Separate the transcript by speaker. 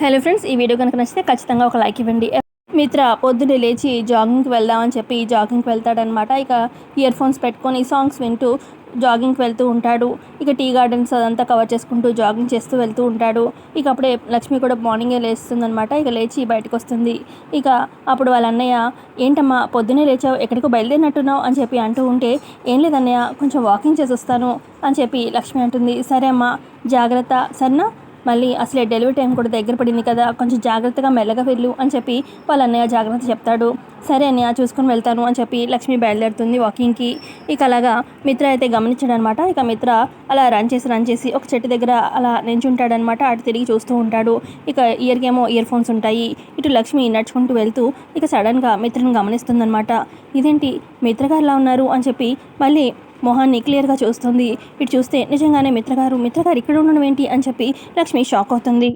Speaker 1: Hello friends ఈ video కనుక నచ్చితే ఖచ్చితంగా ఒక లైక్ ఇవ్వండి. మిత్ర పొద్దున్నే లేచి జాగింగ్కి వెళ్దామని చెప్పి జాగింగ్కి వెళ్తాడనమాట ఇక ఇయర్ ఫోన్స్ పెట్టుకొని సాంగ్స్ వింటూ జాగింగ్కి వెళ్తూ ఉంటాడు. ఇక టీ గార్డెన్స్ అదంతా కవర్ చేసుకుంటూ జాగింగ్ చేస్తూ వెళ్తూ ఉంటాడు. ఇక అప్పుడే లక్ష్మి కూడా మార్నింగే లేస్తుందనమాట ఇక లేచి బయటకు వస్తుంది ఇక అప్పుడు వాళ్ళ అన్నయ్య ఏంటమ్మా పొద్దునే లేచావు ఎక్కడికో బయలుదేరినట్టున్నావు అని చెప్పి అంటూ ఉంటే ఏం లేదన్నయ్య కొంచెం వాకింగ్ చేసి వస్తాను అని చెప్పి లక్ష్మి అంటుంది. సరే అమ్మా జాగ్రత్త. సరేనా? మళ్ళీ అసలే డెలివరీ టైం కూడా దగ్గర పడింది కదా కొంచెం జాగ్రత్తగా మెల్లగా వెళ్ళు అని చెప్పి వాళ్ళ అన్నయ్య జాగ్రత్త చెప్తాడు. సరే అన్నయ్య చూసుకొని వెళ్తాను అని చెప్పి లక్ష్మి బయలుదేరుతుంది వాకింగ్కి ఇక అలాగా మిత్ర అయితే గమనించాడు అనమాట ఇక మిత్ర అలా రన్ చేసి రన్ చేసి ఒక చెట్టు దగ్గర అలా నించుంటాడనమాట. అటు తిరిగి చూస్తూ ఉంటాడు. ఇక ఇయర్కి ఏమో ఇయర్ ఫోన్స్ ఉంటాయి. ఇటు లక్ష్మి నడుచుకుంటూ వెళ్తూ ఇక సడన్గా మిత్రను గమనిస్తుందనమాట. ఇదేంటి? మిత్ర గారులా ఉన్నారు? అని చెప్పి మళ్ళీ మొహాన్ని క్లియర్గా చూస్తుంది. ఇటు చూస్తే నిజంగానే మిత్రగారు మిత్రగారు ఇక్కడ ఉండడం ఏంటి? అని చెప్పి లక్ష్మి షాక్ అవుతుంది.